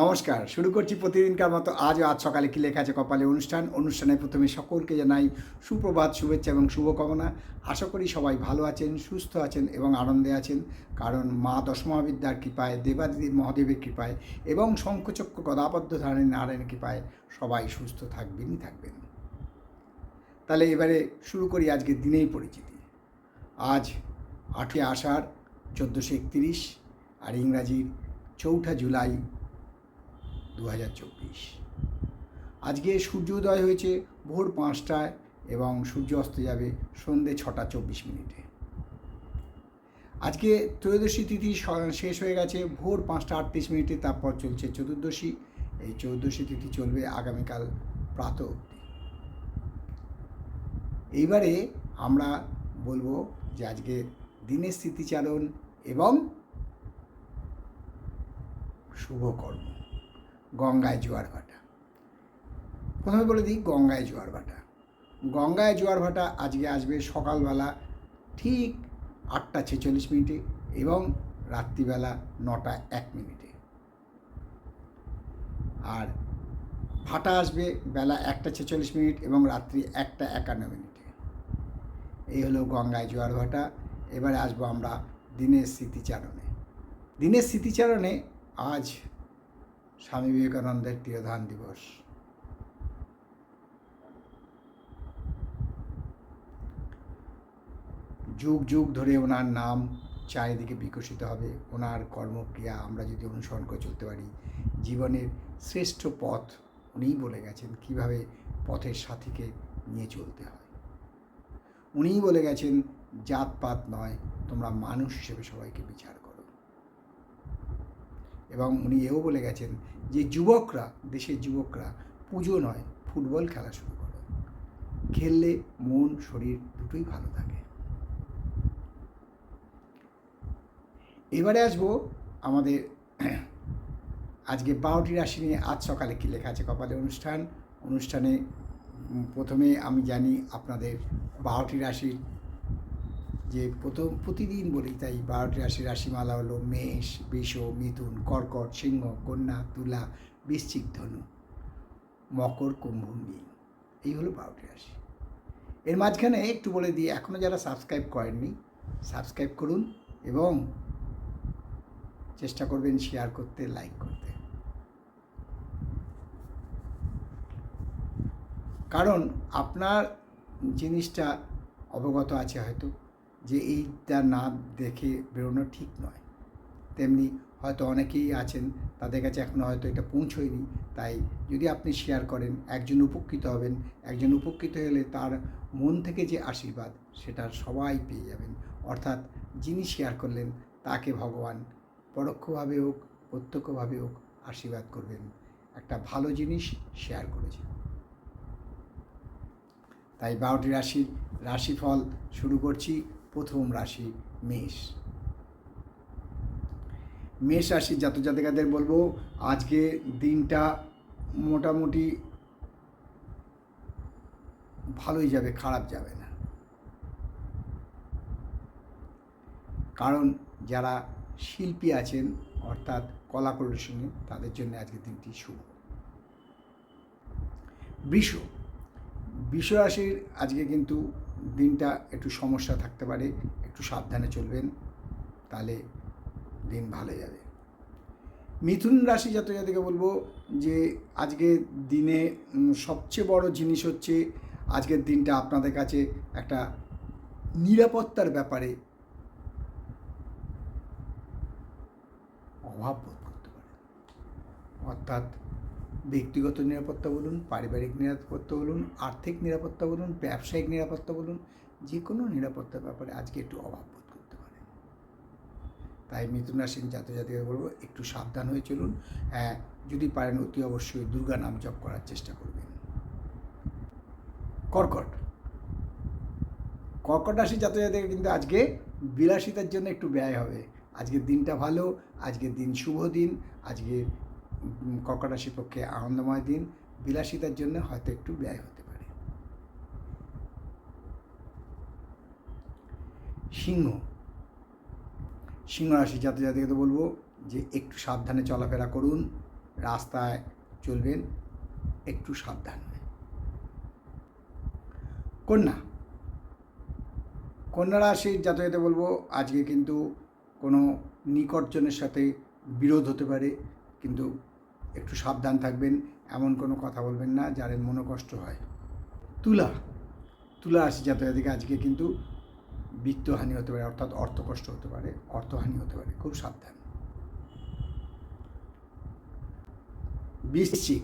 নমস্কার, শুরু করছি প্রতিদিনকার মতো আজ আজ সকালে কি লেখা আছে কপালে অনুষ্ঠান। অনুষ্ঠানে প্রথমে সকলকে জানাই সুপ্রভাত শুভেচ্ছা এবং শুভকামনা। আশা করি সবাই ভালো আছেন, সুস্থ আছেন এবং আনন্দে আছেন। কারণ মা দশমহাবিদ্যার কৃপায়, দেবাদিদেব মহাদেবের কৃপায় এবং শঙ্খচক্র গদাবদ্ধ ধারণী নারায়ণের কৃপায় সবাই সুস্থ থাকবেনই থাকবেন। তাহলে এবারে শুরু করি আজকের দিনেই পরিচিতি। আজ আটই আষাঢ়, চোদ্দোশো একতিরিশ আর ইংরাজির চৌঠা জুলাই দু হাজার চব্বিশ। আজকে সূর্যোদয় হয়েছে ভোর পাঁচটায় এবং সূর্য অস্ত যাবে সন্ধে ছটা চব্বিশ মিনিটে। আজকে ত্রয়োদশী তিথি শেষ হয়ে গেছে, ভোর পাঁচটা আটত্রিশ মিনিটে, তারপর চলছে চতুর্দশী। এই চতুর্দশী তিথি চলবে আগামীকাল প্রাত এইবারে আমরা বলব যে আজকে দিনের স্মৃতিচারণ এবং শুভকর্ম। গঙ্গায় জোয়ার ভাটা। প্রথমে বলে দিই গঙ্গায় জোয়ার ভাটা। গঙ্গায় জোয়ার ভাটা আজকে আসবে সকালবেলা ঠিক আটটা ছেচল্লিশ মিনিটে এবং রাত্রিবেলা নটা এক মিনিটে। আর ভাটা আসবে বেলা একটা ছেচল্লিশ মিনিট এবং রাত্রি একটা একান্ন মিনিটে। এই হলো গঙ্গায় জোয়ার ভাটা। এবারে আসব আমরা দিনের স্মৃতিচারণে। দিনের স্মৃতিচারণে আজ স্বামী বিবেকানন্দের তিরোধান দিবস। যুগ যুগ ধরে ওনার নাম চারিদিকে বিকশিত হবে। ওনার কর্মক্রিয়া আমরা যদি অনুসরণ করে চলতে পারি, জীবনের শ্রেষ্ঠ পথ উনিই বলে গেছেন কীভাবে পথের সাথীকে নিয়ে চলতে হয়। উনিই বলে গেছেন, জাতপাত নয়, তোমরা মানুষ হিসেবে সবাইকে বিচার করো। এবং উনি এও বলে গেছেন যে যুবকরা, দেশের যুবকরা পুজো নয়, ফুটবল খেলা শুরু করো। খেললে মন, শরীর দুটোই ভালো থাকে। এবারে আসব আমাদের আজকে বারোটি রাশি নিয়ে। আজ সকালে কী লেখা আছে কপালে অনুষ্ঠান? অনুষ্ঠানে প্রথমে আমি জানি আপনাদের বারোটি রাশির যে প্রথম, প্রতিদিন বলি, তাই বারোটি রাশির রাশিমালা হলো মেষ, বিষ, মিথুন, কর্কট, সিংহ, কন্যা, তুলা, বৃশ্চিক ধনু, মকর, কুম্ভ, মীন। এই হলো বারোটি রাশি। এর মাঝখানে একটু বলে দিই এখনও যারা সাবস্ক্রাইব করেননি, সাবস্ক্রাইব করুন এবং চেষ্টা করবেন শেয়ার করতে লাইক করতে। কারণ আপনার জিনিসটা অবগত আছে হয়তো। যে এইটা না দেখে বেরোনো ঠিক নয়। তেমনি হয়তো অনেকেই আছেন, তাদের কাছে এখনও হয়তো এটা পৌঁছয়নি। তাই যদি আপনি শেয়ার করেন, একজন উপকৃত হবেন, একজন উপকৃত হলে তার মন থেকে যে আশীর্বাদ, সেটা সবাই পেয়ে যাবেন। অর্থাৎ যিনি শেয়ার করলেন, তাকে ভগবান পরোক্ষভাবে হোক, প্রত্যক্ষভাবে হোক, আশীর্বাদ করবেন। একটা ভালো জিনিস শেয়ার করেছেন। তাই বারোটি রাশির রাশিফল শুরু করছি। প্রথম রাশি মেষ। মেষ রাশির জাতক জাতিকাদের বলব, আজকে দিনটা মোটামুটি ভালোই যাবে, খারাপ যাবে না। কারণ যারা শিল্পী আছেন, অর্থাৎ কলা প্রদর্শনী তাদের জন্য আজকে দিনটি শুভ। বৃষ। বৃষ রাশির আজকে কিন্তু দিনটা একটু সমস্যা থাকতে পারে, একটু সাবধানে চলবেন, তাহলে দিন ভালো যাবে। মিথুন রাশি জাতক জাতিকে বলব যে, আজকে দিনে সবচেয়ে বড় জিনিস হচ্ছে আজকের দিনটা আপনাদের কাছে একটা নিরাপত্তার ব্যাপারে অভাব বোধ করতে পারে। অর্থাৎ ব্যক্তিগত নিরাপত্তা বলুন, পারিবারিক নিরাপত্তা বলুন, আর্থিক নিরাপত্তা বলুন, ব্যবসায়িক নিরাপত্তা বলুন, যে কোনো নিরাপত্তার ব্যাপারে আজকে একটু অভাব বোধ করতে পারে তাই মিথুন রাশির জাতীয় জাতিকে বলব, একটু সাবধান হয়ে চলুন। হ্যাঁ যদি পারেন অতি অবশ্যই দুর্গা নাম জপ করার চেষ্টা করবেন। কর্কট। কর্কট রাশি জাতীয় জাতিকে কিন্তু আজকে বিলাসিতার জন্য একটু ব্যয় হবে। আজকের দিনটা ভালো, আজকের দিন শুভ দিন আজকে উম, পক্ষে আনন্দময় দিন বিলাসিতার জন্য হয়তো একটু ব্যয় হতে পারে। সিংহ। সিংহ রাশি জাতীয় জাতিকে তো বলব যে একটু সাবধানে চলাফেরা করুন রাস্তায় চলবেন একটু সাবধান কন্যা। কন্যা রাশির জাতকেতে বলব আজকে কিন্তু কোনো নিকটজনের সাথে বিরোধ হতে পারে কিন্তু একটু সাবধান থাকবেন, এমন কোনো কথা বলবেন না যার মনোকষ্ট হয়। তুলা তুলা রাশি জাতকের আজকে কিন্তু বিত্তহানি হতে পারে, অর্থাৎ অর্থকষ্ট হতে পারে, অর্থহানি হতে পারে, খুব সাবধান। বৃশ্চিক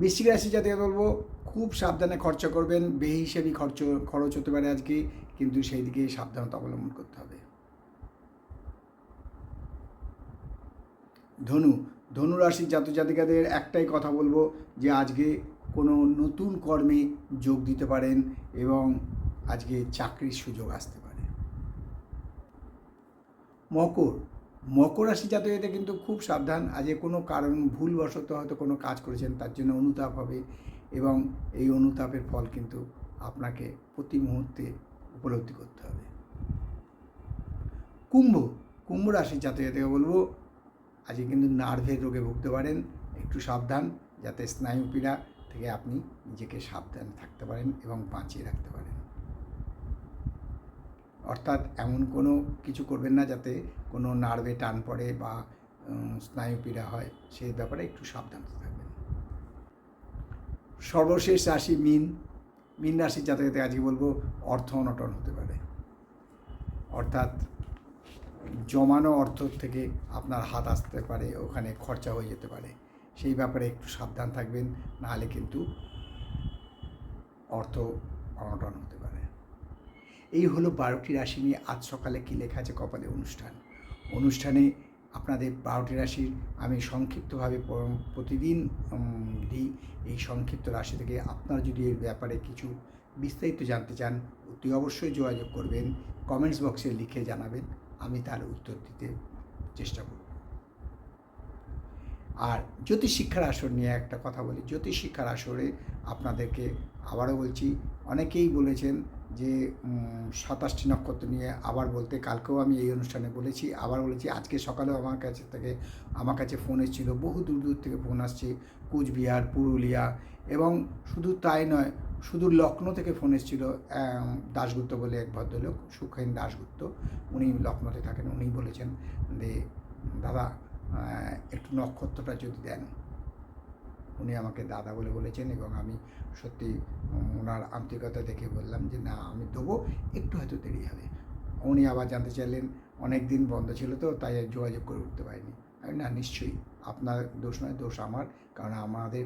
বৃশ্চিক রাশি যাতে বলব, খুব সাবধানে খরচা করবেন, বেহিসেবি খরচ খরচ হতে পারে আজকে, কিন্তু সেই দিকে সাবধানতা অবলম্বন করতে হবে। ধনু ধনু রাশির জাতক জাতিকাদের একটাই কথা বলব যে আজকে কোনো নতুন কর্মে যোগ দিতে পারেন এবং আজকে চাকরির সুযোগ আসতে পারে। মকর। মকর রাশি জাতকদের কিন্তু খুব সাবধান, আজকে কোনো কারণ ভুলবশত হয়তো কোনো কাজ করেছেন, তার জন্য অনুতাপ হবে এবং এই অনুতাপের ফল কিন্তু আপনাকে প্রতি মুহূর্তে উপলব্ধি করতে হবে। কুম্ভ। কুম্ভ রাশির জাতকদের বলব আজকে কিন্তু নার্ভের রোগে ভুগতে পারেন একটু সাবধান যাতে স্নায়ুপীড়া থেকে আপনি নিজেকে সাবধান থাকতে পারেন এবং বাঁচিয়ে রাখতে পারেন। অর্থাৎ এমন কোনো কিছু করবেন না যাতে কোনো নার্ভে টান পড়ে বা উম, স্নায়ুপীড়া হয় সেই ব্যাপারে একটু সাবধান থাকবেন। সর্বশেষ রাশি মিন। মিন রাশির জাতকতে আজকে বলব অর্থ অনটন হতে পারে। অর্থাৎ জমানো অর্থ থেকে আপনার হাত আসতে পারে, ওখানে খরচা হয়ে যেতে পারে। সেই ব্যাপারে একটু সাবধান থাকবেন, নাহলে কিন্তু অর্থ অনটন হতে পারে। এই হলো বারোটি রাশি নিয়ে আজ সকালে কী লেখা আছে কপালে অনুষ্ঠান। অনুষ্ঠানে আপনাদের বারোটি রাশির আমি সংক্ষিপ্তভাবে প্রতিদিন দিই। এই সংক্ষিপ্ত রাশি থেকে আপনারা যদি এর ব্যাপারে কিছু বিস্তারিত জানতে চান, অতি অবশ্যই যোগাযোগ করবেন। কমেন্টস বক্সে লিখে জানাবেন। আমি তার উত্তর দিতে চেষ্টা করব। আর জ্যোতিষ শিক্ষার আসর নিয়ে একটা কথা বলি। জ্যোতিষ শিক্ষার আসরে আপনাদেরকে আবারও বলছি, অনেকেই বলেছেন যে সাতাশটি নক্ষত্র নিয়ে আবার বলতে কালকেও আমি এই অনুষ্ঠানে বলেছি, আবার বলেছি, আজকে সকালেও আমার কাছে থেকে, আমার কাছে ফোন এসেছিল, বহু দূর দূর থেকে ফোন আসছে, কুচবিহার, পুরুলিয়া এবং শুধু তাই নয়, শুধু লখনৌ থেকে ফোন এসেছিল দাশগুপ্ত বলে এক ভদ্রলোক, সুখেন দাশগুপ্ত, উনি লখনৌতে থাকেন, উনি বলেছেন যে, দাদা একটু নক্ষত্রটা যদি দেন। উনি আমাকে দাদা বলে বলেছেন এবং আমি সত্যি ওনার আন্তরিকতা দেখে বললাম যে, না, আমি দেবো, একটু হয়তো দেরি হবে। উনি আবার জানতে চাইলেন, অনেক দিন বন্ধ ছিল তো, তাই যোগাযোগ করে উঠতে পারিনি। আমি না, নিশ্চয়ই, আপনার দোষ নয়, দোষ আমার, কারণ আমাদের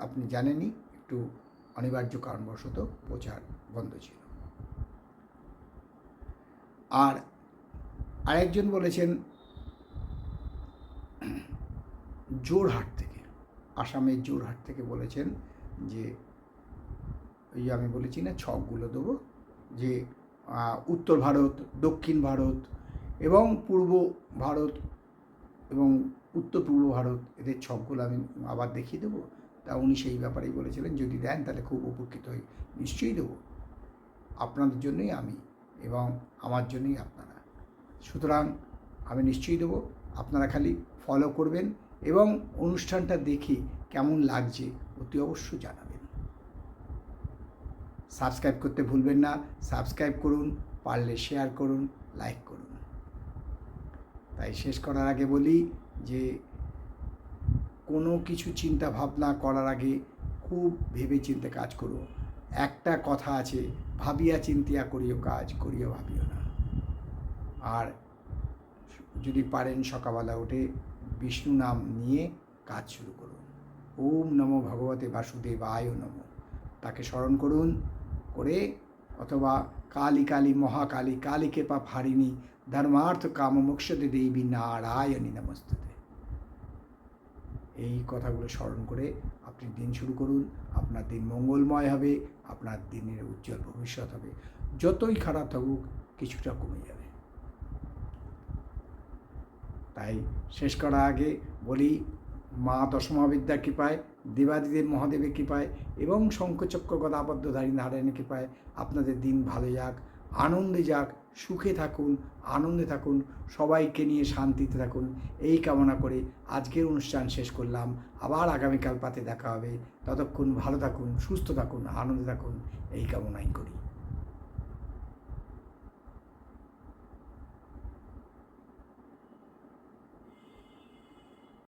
আপনি জানেনই, একটু অনিবার্য কারণবশত প্রচার বন্ধ ছিল। আর আরেকজন বলেছেন, জোরহাট থেকে আসামের জোরহাট থেকে বলেছেন যে ওই আমি বলেছি না, ছকগুলো দেবো, যে উত্তর ভারত, দক্ষিণ ভারত এবং পূর্ব ভারত এবং উত্তর পূর্ব ভারত, এদের ছকগুলো আমি আবার দেখিয়ে দেবো। তা উনি সেই ব্যাপারেই বলেছিলেন, যদি দেন তাহলে খুব উপকৃত হই, নিশ্চয়ই দেবো। আপনাদের জন্যই আমি এবং আমার জন্যই আপনারা। সুতরাং আমি নিশ্চয়ই দেবো, আপনারা খালি ফলো করবেন এবং অনুষ্ঠানটা দেখে কেমন লাগছে, অতি অবশ্য জানাবেন। সাবস্ক্রাইব করতে ভুলবেন না, সাবস্ক্রাইব করুন, পারলে শেয়ার করুন, লাইক করুন। তাই শেষ করার আগে বলি যে, কোনো কিছু চিন্তা ভাবনা করার আগে খুব ভেবে চিন্তে কাজ করো। একটা কথা আছে, ভাবিয়া চিন্তিয়া করিও কাজ করিও ভাবিও না। আর যদি পারেন সকালবেলা উঠে বিষ্ণু নাম নিয়ে কাজ শুরু করুন। ওম নমো ভগবতে বাসুদেব বাসুদেবায় নমো। তাকে স্মরণ করুন করে অথবা কালী কালী মহাকালী কালী কেপা ফারিণী ধর্মার্থ কাম মোক্ষদে দেবী নারায়ণী নমস্তুতে। এই কথাগুলো স্মরণ করে আপনি দিন শুরু করুন। আপনার দিন মঙ্গলময় হবে। আপনার দিনের উজ্জ্বল ভবিষ্যৎ হবে। যতই খারাপ থাকুক, কিছুটা কমে যাবে। তাই শেষ করার আগে বলি, মা দশমাবিদ্যার কৃপায়, দেবাদিদেব মহাদেবের কৃপায় এবং শঙ্খচক্র গদাবদ্ধধারী নারায়ণের কৃপায় আপনাদের দিন ভালো যাক, আনন্দে যাক, সুখে থাকুন, আনন্দে থাকুন, সবাইকে নিয়ে শান্তিতে থাকুন। এই কামনা করে আজকের অনুষ্ঠান শেষ করলাম। আবার আগামীকাল পাতে দেখা হবে। ততক্ষণ ভালো থাকুন, সুস্থ থাকুন, আনন্দে থাকুন। এই কামনাই করি।